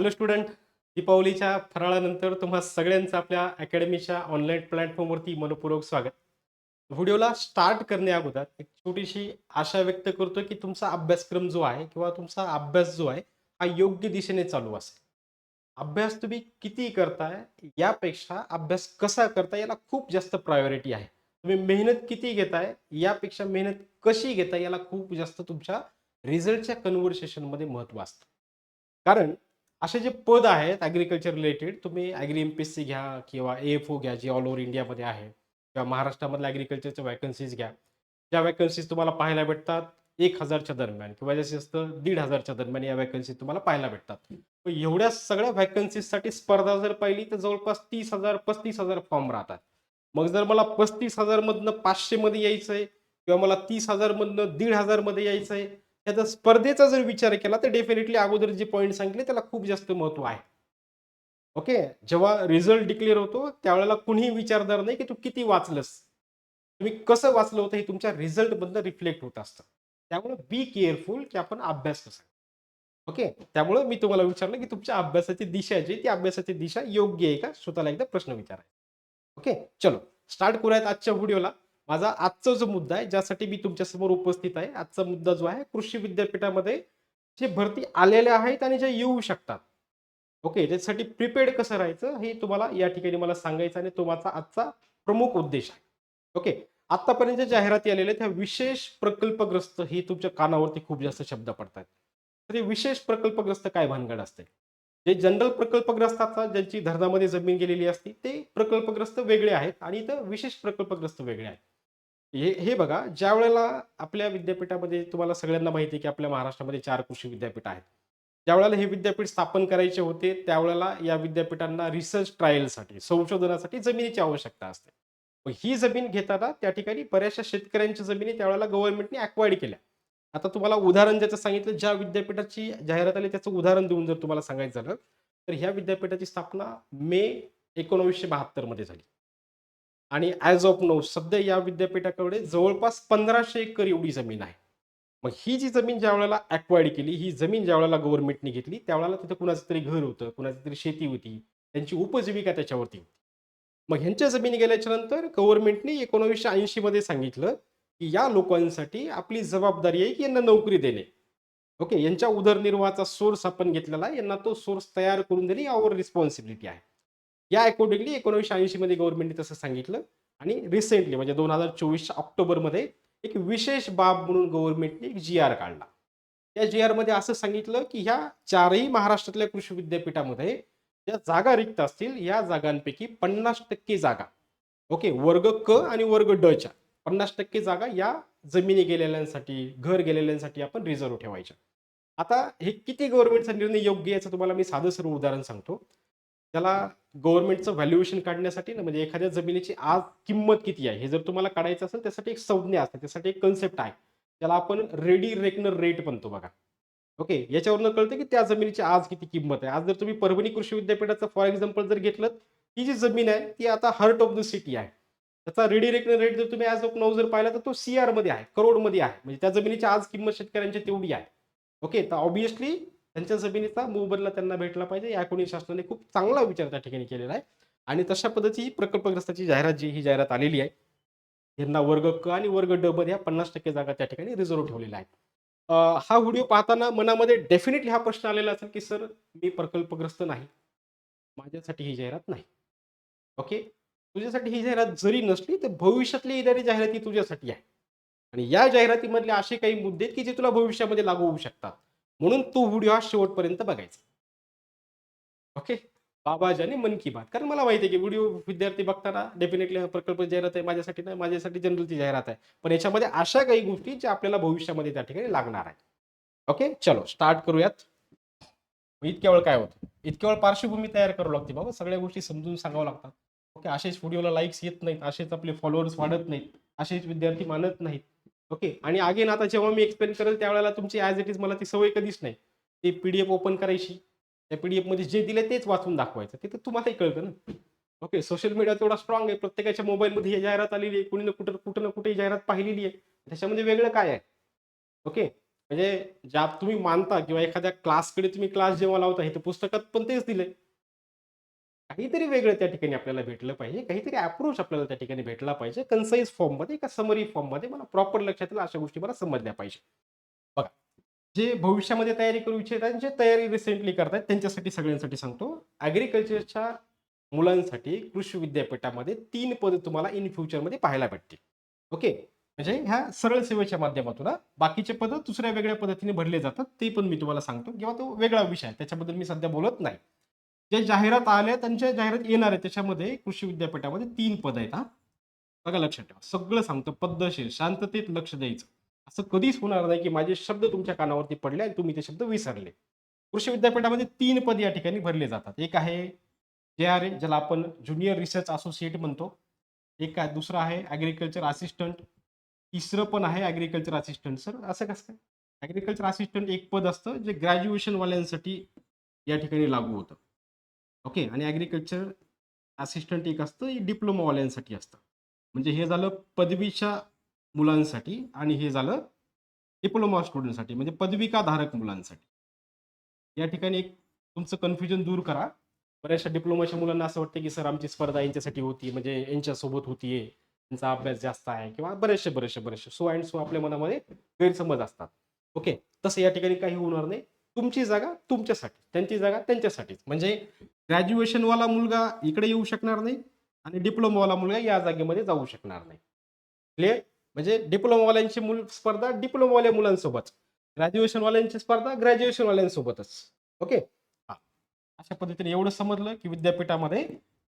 Hello student दीपावलीच्या फराळानंतर तुम्हा सगळ्यांचं आपल्या अकॅडमीच्या ऑनलाईन प्लॅटफॉर्मवरती मनपूर्वक स्वागत. व्हिडिओला स्टार्ट करण्या अगोदर एक छोटीशी आशा व्यक्त करतो की तुमचा अभ्यासक्रम जो आहे किंवा तुमचा अभ्यास जो आहे हा योग्य दिशेने चालू असेल. अभ्यास तुम्ही किती करताय यापेक्षा अभ्यास कसा करताय याला खूप जास्त प्रायोरिटी आहे. तुम्ही मेहनत किती घेताय यापेक्षा मेहनत कशी घेताय याला खूप जास्त तुमच्या रिझल्टच्या कन्व्हर्सेशनमध्ये महत्त्व असतं. कारण असे जे पद आहेत ॲग्रिकल्चर रिलेटेड तुम्ही agri M P S C घ्या किंवा ए एफ ओ घ्या जे ऑल ओव्हर इंडियामध्ये आहे किंवा महाराष्ट्रामधल्या ॲग्रिकल्चरच्या वॅकन्सीज घ्या. ज्या वॅकन्सीज तुम्हाला पाहायला भेटतात एक हजारच्या दरम्यान किंवा जास्तीत जास्त दीड हजारच्या दरम्यान या वॅकन्सी तुम्हाला पाहायला भेटतात. एवढ्या सगळ्या व्हॅकन्सीजसाठी स्पर्धा जर पाहिली तर जवळपास तीस हजार पस्तीस हजार फॉर्म राहतात. मग जर मला पस्तीस हजारमधनं पाचशेमध्ये यायचं आहे किंवा मला तीस हजारमधनं दीड हजारमध्ये यायचं आहे त्याचा स्पर्धेचा जर विचार केला तर डेफिनेटली अगोदर जे पॉईंट सांगितले त्याला खूप जास्त महत्त्व आहे. ओके जेव्हा रिझल्ट डिक्लेअर होतो त्यावेळेला कुणीही विचारणार नाही की तू किती वाचलंस. तुम्ही कसं वाचलं होतं हे तुमच्या रिझल्टमधनं रिफ्लेक्ट होत असतं. त्यामुळे बी केअरफुल की आपण अभ्यास कसा ओके त्यामुळे मी तुम्हाला विचारलं की तुमच्या अभ्यासाची दिशा जी ती अभ्यासाची दिशा योग्य आहे का? स्वतःला एकदा प्रश्न विचारायचा. ओके चलो. स्टार्ट करूयात आजच्या व्हिडिओला माझा आजचा जो मुद्दा आहे ज्यासाठी मी तुमच्यासमोर उपस्थित आहे आजचा मुद्दा जो आहे कृषी विद्यापीठामध्ये जे भरती आलेल्या आहेत आणि ज्या येऊ शकतात. ओके त्याच्यासाठी प्रिपेड कसं राहायचं हे तुम्हाला या ठिकाणी मला सांगायचं आणि तो माझा आजचा प्रमुख उद्देश आहे. ओके आतापर्यंत ज्या जाहिराती आलेल्या त्या विशेष प्रकल्पग्रस्त ही तुमच्या कानावरती खूप जास्त शब्द पडतात तर हे विशेष प्रकल्पग्रस्त काय भानगड असते जे जनरल प्रकल्पग्रस्त असतात ज्यांची धरणामध्ये जमीन गेलेली असते ते प्रकल्पग्रस्त वेगळे आहेत आणि इथं विशेष प्रकल्पग्रस्त वेगळे आहेत. हे हे बघा ज्या वेळेला आपल्या विद्यापीठामध्ये तुम्हाला सगळ्यांना माहिती आहे की आपल्या महाराष्ट्रामध्ये चार कृषी विद्यापीठ आहेत. ज्या वेळेला हे विद्यापीठ स्थापन करायचे होते त्यावेळेला या विद्यापीठांना रिसर्च ट्रायलसाठी संशोधनासाठी जमिनीची आवश्यकता असते. मग ही जमीन घेताना त्या ठिकाणी बऱ्याचशा शेतकऱ्यांच्या जमिनी त्यावेळेला गव्हर्नमेंटने अक्वायर्ड केल्या. आता तुम्हाला उदाहरण ज्याचं सांगितलं ज्या विद्यापीठाची जाहिरात आली त्याचं उदाहरण देऊन जर तुम्हाला सांगायचं झालं तर ह्या विद्यापीठाची स्थापना मे एकोणवीसशे बहात्तरमध्ये झाली. आणि ॲज ऑफ नो सध्या या विद्यापीठाकडे जवळपास पंधराशे एकर एवढी जमीन आहे. मग ही जी जमीन ज्या वेळेला ॲक्वायर्ड केली ही जमीन ज्या वेळेला गव्हर्नमेंटने घेतली त्यावेळेला तिथं कुणाचं तरी घर होतं कुणाची तरी शेती होती त्यांची उपजीविका त्याच्यावरती होती. मग ह्यांच्या जमिनी गेल्याच्यानंतर गव्हर्नमेंटने एकोणीसशे ऐंशी मध्ये सांगितलं की या लोकांसाठी आपली जबाबदारी आहे की यांना नोकरी देणे. ओके यांच्या उदरनिर्वाहाचा सोर्स आपण घेतलेला आहे यांना तो सोर्स तयार करून देणे यावर रिस्पॉन्सिबिलिटी आहे. या अकॉर्डिंगली एकोणीसशे ऐंशी मध्ये गव्हर्नमेंटने तसं सांगितलं. आणि रिसेंटली म्हणजे दोन हजार चोवीसच्या ऑक्टोबरमध्ये एक विशेष बाब म्हणून गव्हर्नमेंटने एक जी आर काढला. त्या जी आरमध्ये असं सांगितलं की ह्या चारही महाराष्ट्रातल्या कृषी विद्यापीठामध्ये ज्या जागा रिक्त असतील या जागांपैकी पन्नास टक्के जागा ओके वर्ग क आणि वर्ग डच्या पन्नास टक्के जागा या जमिनी गेलेल्यांसाठी घर गेलेल्यांसाठी आपण रिझर्व्ह ठेवायच्या. आता हे किती गव्हर्नमेंटचा निर्णय योग्य याचं तुम्हाला मी साधं सर्व उदाहरण सांगतो. त्याला गव्हर्नमेंटचं व्हॅल्युएशन काढण्यासाठी ना म्हणजे एखाद्या जमिनीची आज किंमत किती आहे? हे जर तुम्हाला काढायचं असेल त्यासाठी एक संज्ञा असते त्यासाठी एक कन्सेप्ट आहे. त्याला आपण रेडी रेकनर रेट म्हणतो बघा. ओके याच्यावरनं कळतं की त्या जमिनीची आज किती किंमत आहे. आज जर तुम्ही परभणी कृषी विद्यापीठाचं फॉर एक्झाम्पल जर घेतलं ती जी जमीन आहे ती आता हार्ट ऑफ द सिटी आहे. त्याचा रेडी रेकनर रेट जर तुम्ही आज ऑफ जर पाहिला तर तो सी आरमध्ये आहे करोडमध्ये आहे. म्हणजे त्या जमिनीची आज किंमत शेतकऱ्यांची तेवढी आहे. ओके तर ऑब्विसली त्यांच्या जमिनीचा मोबदला त्यांना भेटला पाहिजे. या कोणी शासनाने खूप चांगला विचार त्या ठिकाणी केलेला आहे. आणि तशा पद्धतीची ही प्रकल्पग्रस्ताची जाहिरात जी ही जाहिरात आलेली आहे यांना वर्ग क आणि वर्ग ड मध्ये ह्या पन्नास टक्के जागा त्या ठिकाणी रिझर्व्ह ठेवलेल्या आहेत. हा व्हिडिओ पाहताना मनामध्ये डेफिनेटली हा प्रश्न आलेला असेल की सर मी प्रकल्पग्रस्त नाही. माझ्यासाठी ही जाहिरात नाही. ओके? तुझ्यासाठी ही जाहिरात जरी नसली तर भविष्यातली येणारी जाहिराती तुझ्यासाठी आहे. आणि या जाहिरातीमधले असे काही मुद्दे आहेत की जे तुला भविष्यामध्ये लागू होऊ शकतात. म्हणून तो व्हिडिओ हा शेवटपर्यंत बघायचा. ओके बाबाजाने आणि मन की बात. कारण मला माहिती आहे की व्हिडिओ विद्यार्थी बघताना डेफिनेटली प्रकल्प जाहिरात आहे माझ्यासाठी नाही माझ्यासाठी जनरलची जाहिरात आहे. पण याच्यामध्ये अशा काही गोष्टी ज्या आपल्याला भविष्यामध्ये त्या ठिकाणी लागणार आहेत. ओके चलो स्टार्ट करूयात. इतक्या वेळ काय होतं? इतक्या वेळ पार्श्वभूमी तयार करावं लागते बाबा. सगळ्या गोष्टी समजून सांगावं लागतात. ओके असेच व्हिडिओला लाईक्स येत नाहीत असेच आपले फॉलोअर्स वाढत नाहीत असेच विद्यार्थी मानत नाहीत. ओके? आणि अगेन आता जेव्हा मी एक्सप्लेन करेल त्यावेळेला तुमची ॲज इट इज मला ती सवय कधीच नाही. ती एफ ओपन करायची. त्या पी डी एफमध्ये जे दिलं तेच वाचून दाखवायचं. ते तर तुम्हालाही कळतं ना. ओके? सोशल मीडिया तेवढा स्ट्रॉंग आहे. प्रत्येकाच्या मोबाईलमध्ये ही जाहिरात आलेली आहे. कुणी ना कुठं कुठं ना कुठे ही जाहिरात पाहिलेली आहे. त्याच्यामध्ये वेगळं काय आहे? ओके? म्हणजे ज्या तुम्ही मानता किंवा एखाद्या क्लासकडे तुम्ही क्लास जेव्हा लावता हे तर पुस्तकात पण तेच दिलंय. काहीतरी वेगळं त्या ठिकाणी आपल्याला भेटलं पाहिजे. काहीतरी अप्रोच आपल्याला त्या ठिकाणी भेटला पाहिजे. कन्साईज फॉर्ममध्ये एका समरी फॉर्ममध्ये मला प्रॉपर लक्षात येईल अशा गोष्टी मला समजल्या पाहिजे. बघा, जे भविष्यामध्ये तयारी करू इच्छितात जे तयारी रिसेंटली करतात त्यांच्यासाठी सगळ्यांसाठी सांगतो. ॲग्रिकल्चरच्या मुलांसाठी कृषी विद्यापीठामध्ये तीन पद तुम्हाला इन फ्युचरमध्ये पाहायला भेटतील. ओके. म्हणजे ह्या सरळ सेवेच्या माध्यमातून बाकीचे पद दुसऱ्या वेगळ्या पद्धतीने भरले जातात. ते पण मी तुम्हाला सांगतो किंवा तो वेगळा विषय आहे. त्याच्याबद्दल मी सध्या बोलत नाही. जे जाहिरात आल्या त्यांच्या जाहिरात येणार आहे त्याच्यामध्ये कृषी विद्यापीठामध्ये तीन पद आहेत हा बघा लक्षात ठेवा. सगळं सांगतो पद्धतशीर, शांततेत लक्ष द्यायचं. असं कधीच होणार नाही की माझे शब्द तुमच्या कानावरती पडले आणि तुम्ही ते शब्द विसरले. कृषी विद्यापीठामध्ये तीन पद या ठिकाणी भरले जातात. एक आहे जे-आर-ए ज्याला आपण ज्युनियर रिसर्च असोसिएट म्हणतो. एक आहे दुसरं आहे ॲग्रिकल्चर असिस्टंट. तिसरं पण आहे ॲग्रीकल्चर असिस्टंट. सर असं कसं काय? ॲग्रिकल्चर असिस्टंट एक पद असतं जे ग्रॅज्युएशन वाल्यांसाठी या ठिकाणी लागू होतं. ओके. आणि ॲग्रिकल्चर असिस्टंट एक असतं हे डिप्लोमा वाल्यांसाठी असतं. म्हणजे हे झालं पदवीच्या मुलांसाठी आणि हे झालं डिप्लोमा स्टुडंटसाठी म्हणजे पदविकाधारक मुलांसाठी. या ठिकाणी एक तुमचं कन्फ्युजन दूर करा. बऱ्याचशा डिप्लोमाच्या मुलांना असं वाटतं की सर आमची स्पर्धा यांच्यासाठी होती म्हणजे यांच्यासोबत होतीये. त्यांचा अभ्यास जास्त आहे किंवा बरेचसे, बरेचसे, बरेचसे सो अँड सो आपल्या मनामध्ये गैरसमज असतात. ओके. तसं या ठिकाणी काही होणार नाही. तुमची जागा तुमच्यासाठी, त्यांची जागा त्यांच्यासाठीच. म्हणजे ग्रॅज्युएशनवाला मुलगा इकडे येऊ शकणार नाही आणि डिप्लोमावाला मुलगा या जागेमध्ये जाऊ शकणार नाही. क्लिअर? म्हणजे डिप्लोमावाल्यांची मुल स्पर्धा डिप्लोमावाल्या मुलांसोबत. ग्रॅज्युएशनवाल्यांची स्पर्धा ग्रॅज्युएशनवाल्यांसोबतच. ओके. हा अशा पद्धतीने एवढं समजलं की विद्यापीठामध्ये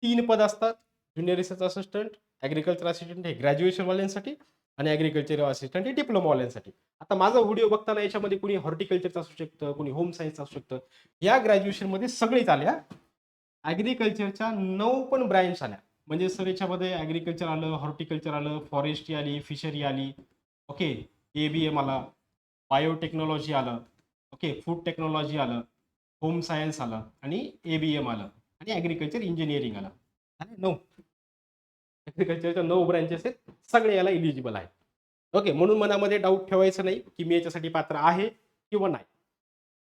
तीन पद असतात. Junior research assistant, agriculture assistant हे ग्रॅज्युएशनवाल्यांसाठी आणि ॲग्रीकल्चर असिस्टंट हे डिप्लोमावाल्यांसाठी. आता माझा व्हिडिओ बघताना याच्यामध्ये कुणी हॉर्टिकल्चरचं असू शकतं, कुणी होम सायन्स असू शकतं. या ग्रॅज्युएशनमध्ये सगळेच आल्या ॲग्रिकल्चरच्या नऊ पण ब्रँच आल्या. म्हणजे सर याच्यामध्ये ॲग्रीकल्चर आलं, हॉर्टिकल्चर आलं, फॉरेस्ट्री आली, फिशरी आली. ओके. ए-बी-एम आला, बायोटेक्नॉलॉजी आलं. ओके. फूड टेक्नॉलॉजी आलं, होम सायन्स आलं आणि ए-बी-एम आलं आणि ॲग्रिकल्चर इंजिनिअरिंग आलं. नऊ ॲग्रिकल्चरच्या नऊ ब्रँचेस आहेत. सगळे याला एलिजिबल आहेत. ओके. म्हणून मनामध्ये डाऊट ठेवायचं नाही की मी याच्यासाठी पात्र आहे किंवा नाही.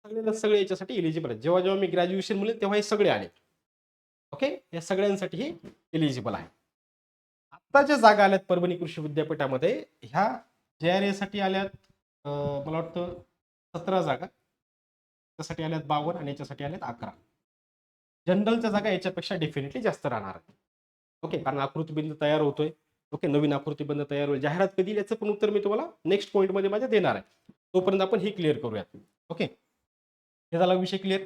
सगळ्याला सगळे याच्यासाठी इलिजिबल आहेत. जेव्हा, जेव्हा मी ग्रॅज्युएशन म्हणेल तेव्हा हे सगळे आले. ओके. या सगळ्यांसाठी हे एलिजिबल आहे. आत्ता ज्या जागा आल्यात परभणी कृषी विद्यापीठामध्ये ह्या जे-आर-एसाठी आल्यात मला वाटतं 17 जागा. त्यासाठी आल्यात 52 आणि याच्यासाठी आल्यात 11. जनरलच्या जागा याच्यापेक्षा डेफिनेटली जास्त राहणार आहेत. ओके. कारण आकृतिबंध तयार होतोय. ओके. नवीन आकृतिबंध तयार होईल. जाहिरात कधी येईल याचं पण उत्तर मी तुम्हाला नेक्स्ट पॉईंटमध्ये माझ्या देणार आहे. तोपर्यंत आपण हे क्लिअर करूयात. ओके. हे झाला विषय क्लिअर.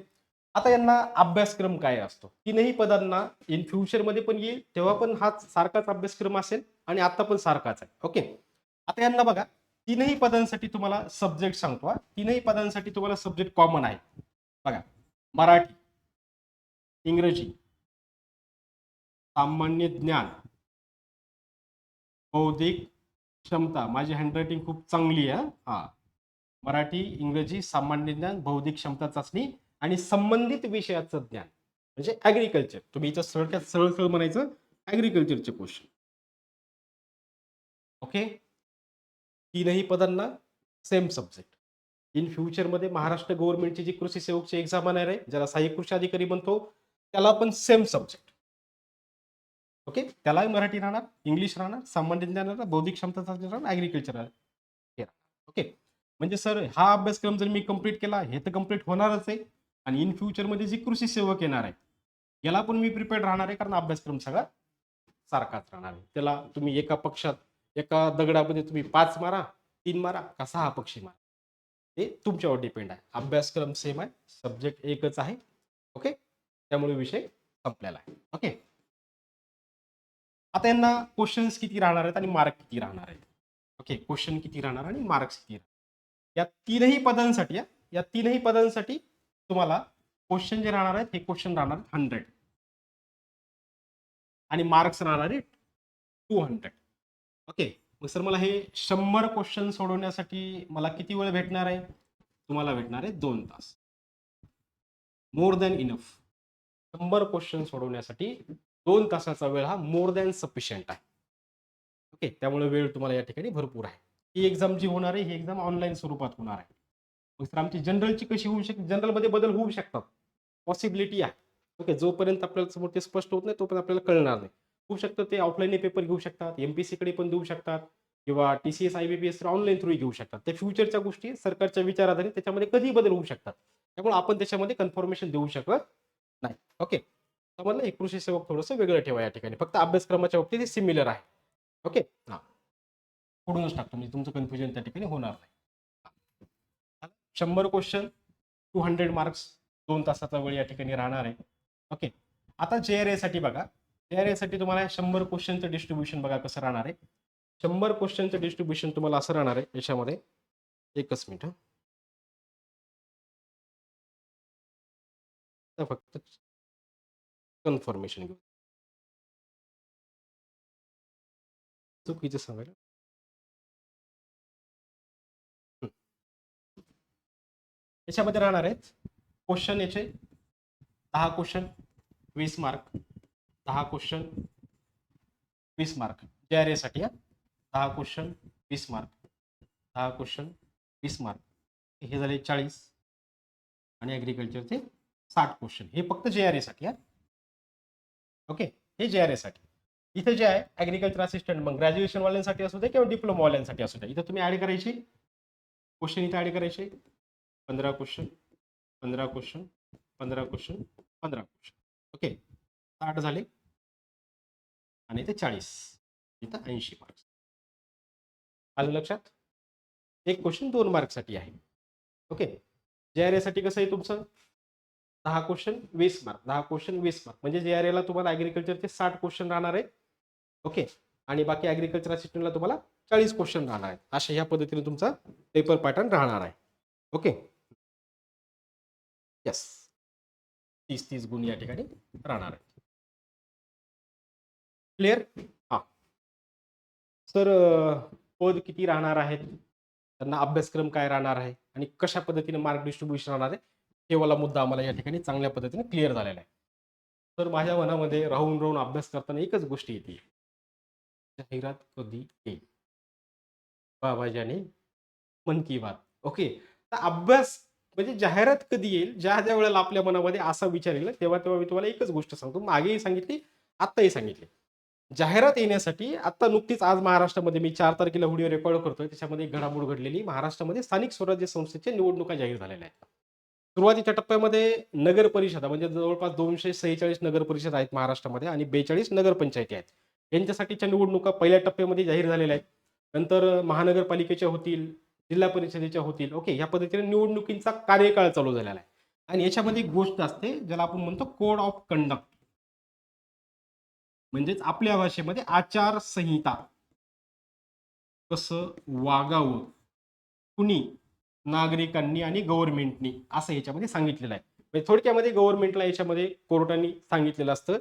आता यांना अभ्यासक्रम काय असतो? तीनही पदांना इन फ्युचरमध्ये पण येईल तेव्हा पण हा सारखाच अभ्यासक्रम असेल आणि आता पण सारखाच आहे. ओके. आता यांना बघा तीनही पदांसाठी तुम्हाला सब्जेक्ट सांगतो तीनही पदांसाठी तुम्हाला सब्जेक्ट कॉमन आहे. बघा मराठी, इंग्रजी, सामान्य ज्ञान, बौद्धिक क्षमता. माझी हँडरायटिंग खूप चांगली आहे हा मराठी, इंग्रजी, सामान्य ज्ञान, बौद्धिक क्षमता चाचणी आणि संबंधित विषयाचं ज्ञान. म्हणजे ॲग्रीकल्चर. तुम्ही इथं सरळ सरळ सरळ म्हणायचं ॲग्रीकल्चरचे क्वेश्चन. ओके. तीनही पदांना सेम सब्जेक्ट. इन फ्युचरमध्ये महाराष्ट्र गव्हर्नमेंटची जी कृषी सेवकची एक्झाम येणार आहे, ज्याला सहाय्यक कृषी अधिकारी म्हणतो, त्याला पण सेम सब्जेक्ट. ओके. त्यालाही मराठी राहणार, इंग्लिश राहणार, संबंधित ज्ञान राहणार, बौद्धिक क्षमता चाचणी राहणार, ॲग्रीकल्चर राहणार. ओके. म्हणजे सर हा अभ्यासक्रम जर मी कंप्लीट केला, हे तर कंप्लीट होणारच आहे आणि इन फ्युचरमध्ये जी कृषी सेवक येणार आहे, याला पण मी प्रिपेअर्ड राहणार आहे कारण अभ्यासक्रम सगळा सारखाच राहणार आहे. त्याला तुम्ही एका पक्षात एका दगडामध्ये तुम्ही पाच मारा, तीन मारा का सहा पक्षी मारा. हे तुमच्यावर डिपेंड आहे. अभ्यासक्रम सेम आहे, सब्जेक्ट एकच आहे. ओके. त्यामुळे विषय संपलेला आहे. ओके. आता यांना क्वेश्चन्स किती राहणार आहेत आणि मार्क किती राहणार आहेत. ओके. क्वेश्चन किती राहणार आणि मार्क्स किती राहणार. या तीनही पदांसाठी या तीनही पदांसाठी तुम्हाला क्वेश्चन जे राहणार आहेत, हे क्वेश्चन राहणार आहेत 100. आणि मार्क्स राहणार आहे 200. ओके. मग सर मला हे शंभर क्वेश्चन सोडवण्यासाठी मला किती वेळ भेटणार आहे? तुम्हाला भेटणार आहे दोन तास. More than enough. शंभर क्वेश्चन सोडवण्यासाठी दोन तासाचा वेळ हा मोर दॅन सफिशियंट आहे. ओके. त्यामुळे वेळ तुम्हाला या ठिकाणी भरपूर आहे. ही एक्झाम जी होणार आहे, ही एक्झाम ऑनलाईन स्वरूपात होणार आहे. मग सर आमची जनरलची कशी होऊ शकते जनरलमध्ये बदल होऊ शकतात पॉसिबिलिटी आहे ओके जोपर्यंत आपल्याला समोर ते स्पष्ट होत नाही तोपर्यंत आपल्याला कळणार नाही होऊ शकतं ते ऑफलाईन पेपर घेऊ शकतात एमपीसी कडे पण देऊ शकतात किंवा T C S I B P S online through घेऊ शकतात त्या फ्युचरच्या गोष्टी सरकारच्या विचाराधारे त्याच्यामध्ये कधी बदल होऊ शकतात त्यामुळे आपण त्याच्यामध्ये कन्फर्मेशन देऊ शकत नाही ओके समजलं एक कृषी सेवक थोडंसं वेगळं ठेवा या ठिकाणी. फक्त अभ्यासक्रमाच्या बाबतीत सिमिलर आहे. ओके हां. पुढूनच टाकतो. म्हणजे तुमचं कन्फ्युजन त्या ठिकाणी होणार नाही. शंभर क्वेश्चन टू हंड्रेड मार्क्स दोन तासाचा वेळ या ठिकाणी राहणार आहे. ओके आता जे आरसाठी बघा. जे आरसाठी तुम्हाला शंभर क्वेश्चनचं डिस्ट्रीब्युशन बघा कसं राहणार आहे. शंभर क्वेश्चनचं डिस्ट्रीब्युशन तुम्हाला असं राहणार आहे. याच्यामध्ये एकच मिनिट हं. फक्त कन्फर्मेशन घेऊ. चुकीचं सांगायला? याच्यामध्ये राहणार आहेत क्वेश्चन याचे दहा क्वेश्चन वीस मार्क दहा क्वेश्चन वीस मार्क जे आरसाठी हा. दहा क्वेश्चन वीस मार्क दहा क्वेश्चन वीस मार्क हे झाले चाळीस. आणि ॲग्रिकल्चरचे साठ क्वेश्चन हे फक्त जे आरसाठी हा. ओके? हे जे आर एसाठी इथे जे आहे ॲग्रिकल्चर असिस्टंट मग ग्रॅज्युएशन वाल्यांसाठी असू दे किंवा डिप्लोमा वाल्यांसाठी असू दे. इथं तुम्ही ॲड करायची. क्वेश्चन इथे ॲड करायचे. पंधरा क्वेश्चन पंधरा क्वेश्चन पंधरा क्वेश्चन पंधरा क्वेश्चन ओके? साठ झाले. आणि ते चाळीस. इथं ऐंशी मार्क्स आलं लक्षात? एक क्वेश्चन दोन मार्कसाठी आहे. ओके? जे आर एसाठी कसं आहे तुमचं? दहा क्वेश्चन वीस मार्क दहा क्वेश्चन वीस मार्क म्हणजे जे आर एला तुम्हाला ॲग्रिकल्चरचे साठ क्वेश्चन राहणार आहे ओके आणि बाकी ॲग्रिकल्चर असिस्टंटला तुम्हाला चाळीस क्वेश्चन राहणार आहेत. अशा ह्या पद्धतीने तुमचा पेपर पॅटर्न राहणार आहे. ओके यस तीस तीस गुण या ठिकाणी राहणार आहे क्लिअर हां. सर पद किती राहणार आहेत? त्यांना अभ्यासक्रम काय राहणार आहे? आणि कशा पद्धतीने मार्क डिस्ट्रीब्युशन राहणार आहे? केवाला मुद्दा आम्हाला या ठिकाणी चांगल्या पद्धतीने क्लिअर झालेला आहे. तर माझ्या मनामध्ये राहून राहून अभ्यास करताना एकच गोष्ट येते. जाहिरात कधी येईल? बाबाजाने मन की बात. ओके? तर अभ्यास म्हणजे जाहिरात कधी येईल? ज्या ज्या वेळेला आपल्या मनामध्ये असा विचार येईल तेव्हा तेव्हा मी तुम्हाला एकच गोष्ट सांगतो. मागेही सांगितली आत्ताही सांगितली. जाहिरात येण्यासाठी आता नुकतीच आज महाराष्ट्रामध्ये मी चार तारखेला व्हिडिओ रेकॉर्ड करतोय. त्याच्यामध्ये घडामोड घडलेली. महाराष्ट्रामध्ये स्थानिक स्वराज्य संस्थेच्या निवडणुका जाहीर झालेल्या आहेत. सुरुवातीच्या टप्प्यामध्ये नगर परिषदा म्हणजे जवळपास दोनशे सेहेचाळीस नगर परिषद आहेत महाराष्ट्रामध्ये आणि बेचाळीस नगरपंचायती आहेत. यांच्यासाठीच्या निवडणुका पहिल्या टप्प्यामध्ये जाहीर झालेल्या आहेत. नंतर महानगरपालिकेच्या होतील जिल्हा परिषदेच्या होतील ओके ह्या पद्धतीने निवडणुकींचा कार्यकाळ चालू झालेला आहे. आणि याच्यामध्ये एक गोष्ट असते ज्याला आपण म्हणतो कोड ऑफ कंडक्ट म्हणजेच आपल्या भाषेमध्ये आचारसंहिता. कसं वागावं? कुणी? नागरिकांनी आणि गव्हर्नमेंटनी असं याच्यामध्ये सांगितलेलं आहे. म्हणजे थोडक्यामध्ये गव्हर्नमेंटला याच्यामध्ये कोर्टाने सांगितलेलं असतं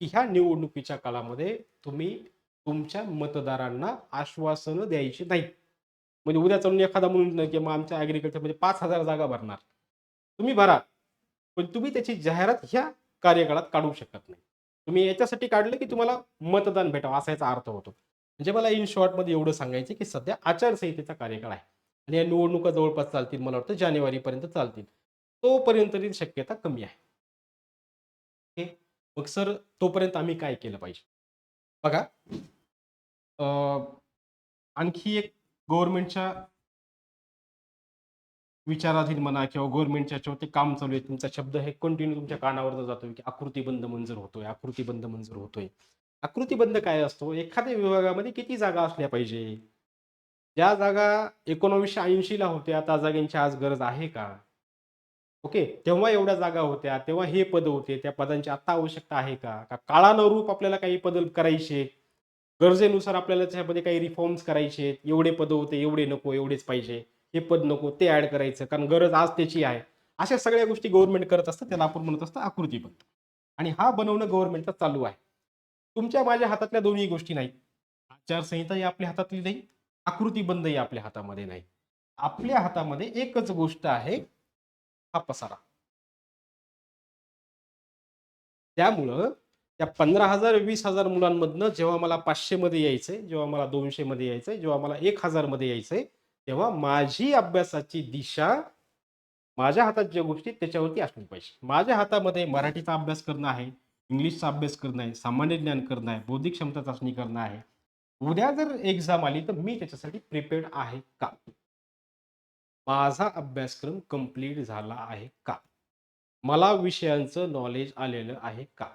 की ह्या निवडणुकीच्या काळामध्ये तुम्ही तुमच्या मतदारांना आश्वासनं द्यायची नाही. म्हणजे उद्या चालून एखादा म्हणून की मग आमच्या ॲग्रिकल्चरमध्ये पाच हजार जागा भरणार. तुम्ही भरा. पण तुम्ही त्याची जाहिरात ह्या कार्यकाळात काढू शकत नाही. तुम्ही याच्यासाठी काढलं की तुम्हाला मतदान भेटावं असा याचा अर्थ होतो. म्हणजे मला इन शॉर्टमध्ये एवढं सांगायचं की सध्या आचारसंहितेचा कार्यकाळ आहे. आणि या निवडणुका जवळपास चालतील मला वाटतं जानेवारीपर्यंत चालतील. तोपर्यंत तरी शक्यता कमी आहे. ओके? मग सर तोपर्यंत आम्ही काय केलं पाहिजे? बघा. अं, आणखी एक गव्हर्नमेंटच्या विचाराधीन म्हणा किंवा गव्हर्नमेंटच्या ते काम चालू आहे. तुमचा शब्द हे कंटिन्यू तुमच्या कानावर जातोय की आकृतीबंध मंजूर होतोय आकृतीबंध मंजूर होतोय. आकृतीबंध काय असतो? एखाद्या विभागामध्ये किती जागा असल्या पाहिजे? ज्या जागा एकोणावीसशे ऐंशीला होत्या त्या जागेंची आज गरज आहे का? ओके? तेव्हा एवढ्या जागा होत्या तेव्हा हे पद होते त्या पदांची आता आवश्यकता आहे का? का काळानुरूप आपल्याला काही पद करायचे? गरजेनुसार आपल्याला त्याच्यामध्ये काही रिफॉर्म्स करायचे एवढे पद होते एवढे नको एवढेच पाहिजे हे पद नको ते ऍड करायचं कारण गरज आज त्याची आहे. अशा सगळ्या गोष्टी गव्हर्नमेंट करत असतं त्याला आपण म्हणत असतं बनतो आणि हा बनवणं गव्हर्नमेंटचा चालू आहे. तुमच्या माझ्या हातातल्या दोन्ही गोष्टी नाही आचारसंहिता ही आपल्या हातातली नाही. आकृतीबंधही आपल्या हातामध्ये नाही. आपल्या हातामध्ये एकच गोष्ट आहे हा पसारा. त्यामुळं त्या पंधरा हजार वीस हजार मुलांमधनं जेव्हा मला पाचशे मध्ये यायचंय जेव्हा मला दोनशे मध्ये यायचंय जेव्हा मला एक हजारमध्ये यायचंय तेव्हा माझी अभ्यासाची दिशा माझ्या हातात ज्या गोष्टी त्याच्यावरती असली पाहिजे. माझ्या हातामध्ये मराठीचा अभ्यास करणं आहे इंग्लिशचा अभ्यास करणं आहे सामान्य ज्ञान करणं आहे बौद्धिक क्षमता चाचणी करणं आहे उद्या जर एक्झाम आली तर मी त्याच्यासाठी प्रिपेअर्ड आहे का? माझा अभ्यासक्रम कंप्लीट झाला आहे का? मला विषयांचं नॉलेज आलेलं आहे का?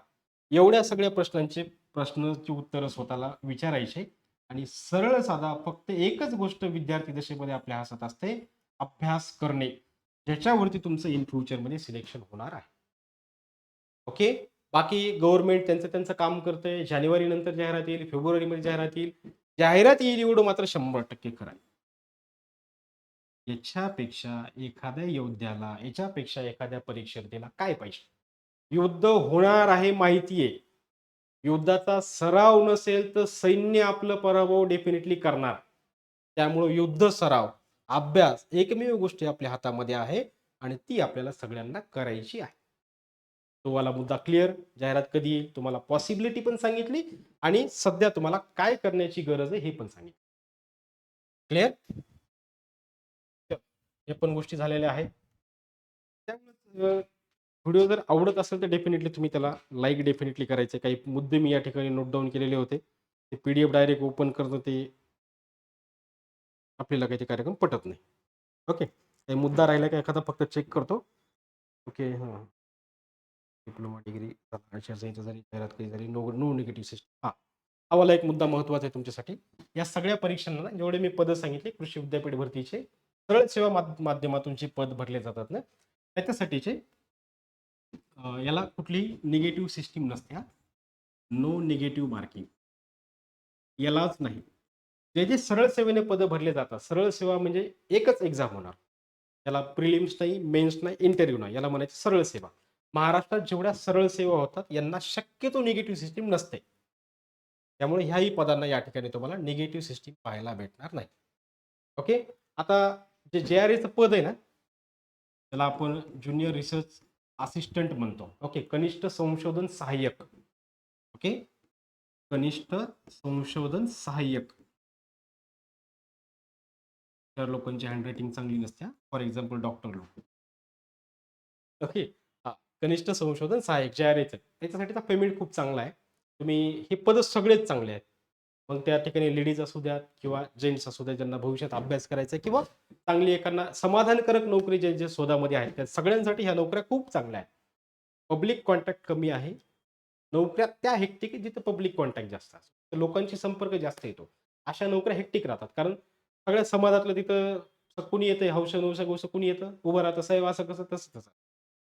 एवढ्या सगळ्या प्रश्नांचे प्रश्नाची उत्तरं स्वतःला विचारायचे आणि सरळ साधा फक्त एकच गोष्ट विद्यार्थी दशेमध्ये आपल्या हातात असते अभ्यास करणे. ज्याच्यावरती तुमचं इन फ्युचरमध्ये सिलेक्शन होणार आहे. ओके बाकी गव्हर्नमेंट त्यांचं त्यांचं काम करतंय. जानेवारी नंतर जाहिरात येईल फेब्रुवारीमध्ये जाहिरात येईल. जाहिरात येईल एवढं मात्र शंभर टक्के करा याच्यापेक्षा एखाद्या योद्ध्याला याच्यापेक्षा एखाद्या परीक्षार्थीला काय पाहिजे? युद्ध होणार आहे माहिती आहे युद्धाचा सराव नसेल तर सैन्य आपलं पराभव डेफिनेटली करणार. त्यामुळं युद्ध सराव अभ्यास एकमेव गोष्टी आपल्या हातामध्ये आहे आणि ती आपल्याला सगळ्यांना करायची आहे. तो वाला मुद्दा क्लिअर जाहिरात कधी येईल? तुम्हाला पॉसिबिलिटी पण सांगितली आणि सध्या तुम्हाला काय करण्याची गरज आहे हे पण सांगितलं. क्लिअर हे पण गोष्टी झालेल्या आहेत. त्यामुळे व्हिडिओ जर आवडत असेल तर डेफिनेटली तुम्ही त्याला लाईक डेफिनेटली करायचे. काही मुद्दे मी या ठिकाणी नोट डाऊन केलेले होते. ते P D F direct open करणं ते आपल्याला काही ते कार्यक्रम पटत नाही. ओके काही मुद्दा राहिला का एखादा फक्त चेक करतो? ओके हां. डिप्लोमा डिग्री आचारसंहिता जरी जाहिरात केली जरी नो नो निगेटिव्ह सिस्टम. हा. आम्हाला एक मुद्दा महत्त्वाचा आहे तुमच्यासाठी. या सगळ्या परीक्षांना जेवढे मी पदं सांगितले कृषी विद्यापीठ भरतीचे सरळ सेवा माध्यमातून जे पद भरले जातात ना. त्याच्यासाठीचे याला कुठलीही निगेटिव्ह सिस्टीम नसते हा नो निगेटिव्ह मार्किंग. यालाच नाही. जे जे सरळ सेवेने पदं भरले जातात सरळ सेवा म्हणजे एकच एक्झाम होणार. त्याला प्रिलिम्स नाही मेन्स नाही इंटरव्ह्यू नाही याला म्हणायचं सरळ सेवा. महाराष्ट्रात जेवढ्या सरळ सेवा होतात यांना शक्यतो निगेटिव्ह सिस्टीम नसते. त्यामुळे ह्याही पदांना या ठिकाणी तुम्हाला निगेटिव्ह सिस्टीम पाहायला भेटणार नाही. ओके आता जे जे आर एचं पद आहे ना त्याला आपण ज्युनियर रिसर्च असिस्टंट म्हणतो. ओके कनिष्ठ संशोधन सहाय्यक. ओके कनिष्ठ संशोधन सहाय्यक. त्या लोकांची हँडरायटिंग चांगली नसते फॉर एक्झाम्पल डॉक्टर लोक. ओके कनिष्ठ संशोधन सहाय्यक जे आर एचं त्याच्यासाठीचा पेमेंट खूप चांगला आहे. तुम्ही हे पद सगळेच चांगले आहेत. मग त्या ठिकाणी लेडीज असू द्यात किंवा जेंट्स असू द्या ज्यांना भविष्यात अभ्यास करायचा आहे किंवा चांगली एकांना समाधानकारक नोकरी जे जे शोधामध्ये आहेत त्या सगळ्यांसाठी ह्या नोकऱ्या खूप चांगल्या आहेत. पब्लिक कॉन्टॅक्ट कमी आहे. नोकऱ्या त्या हेक्टिक आहेत जिथं पब्लिक कॉन्टॅक्ट जास्त असतो. लोकांशी संपर्क जास्त येतो. अशा नोकऱ्या हेक्टिक राहतात. कारण सगळ्या समाजातलं तिथं कुणी येतं हौश नवश गोष्ट कुणी येतं? उभं राहतं साहेब असं कसं तसं तसं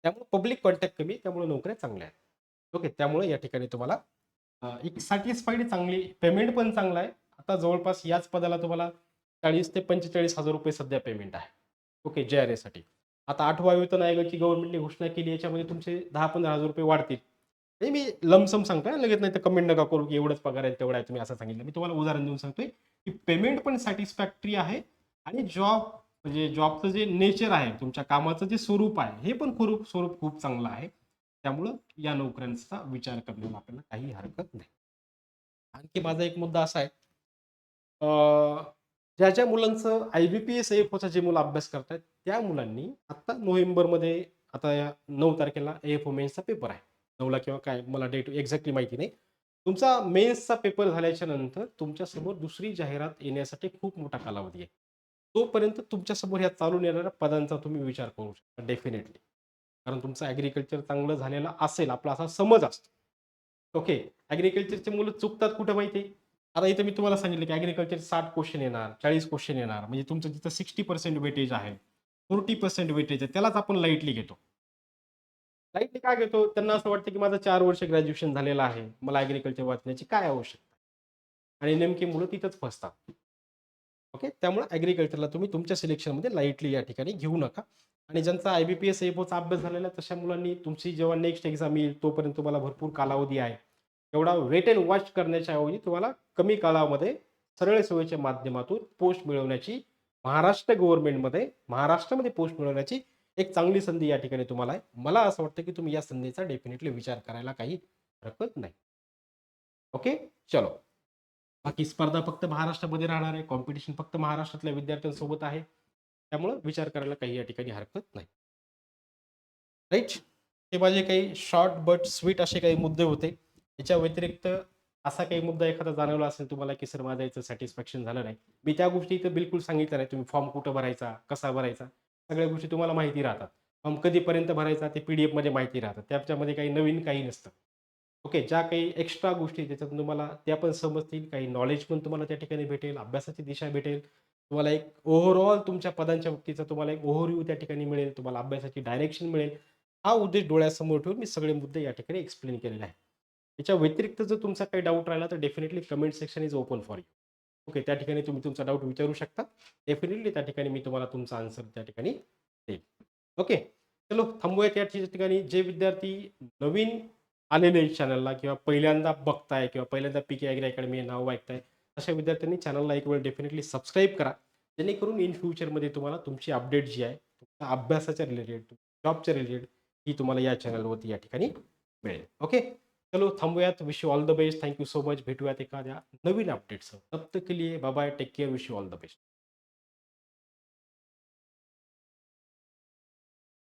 त्यामुळे पब्लिक कॉन्टॅक्ट कमी त्यामुळे नोकऱ्या चांगल्या आहेत. ओके त्यामुळे या ठिकाणी तुम्हाला एक सॅटिस्फाईड चांगली पेमेंट पण चांगला आहे. आता जवळपास याच पदाला तुम्हाला चाळीस ते पंचेचाळीस हजार रुपये सध्या पेमेंट आहे. ओके जे आर एसाठी आता आठवा वेतन आयोगाची गव्हर्नमेंटने घोषणा केली याच्यामध्ये तुमचे दहा पंधरा हजार रुपये वाढतील. नाही मी लमसम सांगतोय लगेच नाही तर कमेंट नका करू की एवढंच पगार आहे तेवढा आहे तुम्ही असं सांगितलं. मी तुम्हाला उदाहरण देऊन सांगतोय की पेमेंट पण सॅटिस्फॅक्टरी आहे आणि जॉब म्हणजे जॉबचं जे नेचर आहे तुमच्या कामाचं जे स्वरूप आहे हे पण खूप स्वरूप खूप चांगलं आहे. त्यामुळं या नोकऱ्यांचा विचार करण्याला आपल्याला काही हरकत नाही. आणखी माझा एक मुद्दा असा आहे. ज्या ज्या मुलांचं I B P S F Ocha जे मुलं अभ्यास करतात त्या मुलांनी आत्ता नोव्हेंबरमध्ये आता या नऊ तारखेला एफ ओ मेन्सचा पेपर आहे. नऊला किंवा काय मला डेट एक्झॅक्टली माहिती नाही. तुमचा मेन्सचा पेपर झाल्याच्यानंतर तुमच्यासमोर दुसरी जाहिरात येण्यासाठी खूप मोठा कालावधी आहे. तोपर्यंत तुमच्यासमोर ह्या चालून येणाऱ्या पदांचा तुम्ही विचार करू शकता डेफिनेटली कारण तुमचं ॲग्रिकल्चर चांगलं झालेलं असेल आपला असा समज असतो. ओके ॲग्रिकल्चरचे मुलं चुकतात कुठं माहिती आहे? आता इथं मी तुम्हाला सांगितलं की ॲग्रिकल्चर साठ क्वेश्चन येणार चाळीस क्वेश्चन येणार. म्हणजे तुमचं जिथं सिक्स्टी पर्सेंट वेटेज आहे फोर्टी पर्सेंट वेटेज आहे त्यालाच आपण लाईटली घेतो. लाईटली काय घेतो? त्यांना असं वाटतं की माझं चार वर्ष ग्रॅज्युएशन झालेलं आहे. मला ॲग्रिकल्चर वाचण्याची काय आवश्यकता आणि नेमकी मुलं तिथंच फसतात. ओके त्यामुळे ॲग्रिकल्चरला तुम्ही तुमच्या सिलेक्शनमध्ये लाईटली या ठिकाणी घेऊ नका. आणि ज्यांचा आय बी पी एस एफोचा अभ्यास झालेला तशा मुलांनी तुमची जेव्हा नेक्स्ट एक्झाम येईल तोपर्यंत तुम्हाला भरपूर कालावधी आहे. एवढा वेट अँड वॉच करण्याच्या ऐवजी तुम्हाला कमी काळामध्ये सरळ सेवेच्या माध्यमातून पोस्ट मिळवण्याची महाराष्ट्र गव्हर्नमेंटमध्ये महाराष्ट्रामध्ये पोस्ट मिळवण्याची एक चांगली संधी या ठिकाणी तुम्हाला आहे. मला असं वाटतं की तुम्ही या संधीचा डेफिनेटली विचार करायला काही हरकत नाही. ओके चलो. बाकी स्पर्धा फक्त महाराष्ट्रामध्ये राहणार आहे कॉम्पिटिशन फक्त महाराष्ट्रातल्या विद्यार्थ्यांसोबत आहे. त्यामुळं विचार करायला काही या ठिकाणी हरकत नाही. राईट ते माझे काही शॉर्ट बट स्वीट असे काही मुद्दे होते. याच्या व्यतिरिक्त असा काही मुद्दा एखादा जाणवला असेल तुम्हाला की सर माझा याचं सॅटिस्फॅक्शन झालं नाही. मी त्या गोष्टी इथं बिलकुल सांगितलं नाही. तुम्ही फॉर्म कुठं भरायचा कसा भरायचा सगळ्या गोष्टी तुम्हाला माहिती राहतात. फॉर्म कधीपर्यंत भरायचा ते पी डी एफमध्ये माहिती राहतात. त्याच्यामध्ये काही नवीन काही नसतं. ओके ज्या काही एक्स्ट्रा गोष्टी त्याच्यातून तुम्हाला त्या पण समजतील काही नॉलेज पण तुम्हाला त्या ठिकाणी भेटेल अभ्यासाची दिशा भेटेल. तुम्हाला एक ओव्हरऑल तुमच्या पदांच्या बाबतीचा तुम्हाला एक ओव्हरव्ह्यू त्या ठिकाणी मिळेल तुम्हाला अभ्यासाची डायरेक्शन मिळेल. हा उद्देश डोळ्यासमोर ठेवून मी सगळे मुद्दे या ठिकाणी एक्सप्लेन केलेले आहे याच्या व्यतिरिक्त जर तुमचा काही डाऊट राहिला तर definitely comment section is open for you okay त्या ठिकाणी तुम्ही तुमचा डाऊट विचारू शकता. डेफिनेटली त्या ठिकाणी मी तुम्हाला तुमचा आन्सर त्या ठिकाणी देईल. ओके चलो थांबूया त्या ठिकाणी. जे विद्यार्थी नवीन आलेले चॅनलला किंवा पहिल्यांदा बघताय किंवा पहिल्यांदा पी के ॲग्री अकॅडमी हे नाव ऐकताय अशा विद्यार्थ्यांनी चॅनलला एक वेळ डेफिनेटली सबस्क्राईब करा. जेणेकरून इन फ्युचरमध्ये तुम्हाला तुमची अपडेट जी आहे तुमच्या अभ्यासाच्या रिलेटेड जॉबच्या रिलेटेड ही तुम्हाला या चॅनलवरती या ठिकाणी मिळेल. ओके चलो थांबूयात. Wish you all the best thank you so much भेटूयात एखाद्या नवीन अपडेटसह तब तक के लिए bye take care wish you all the best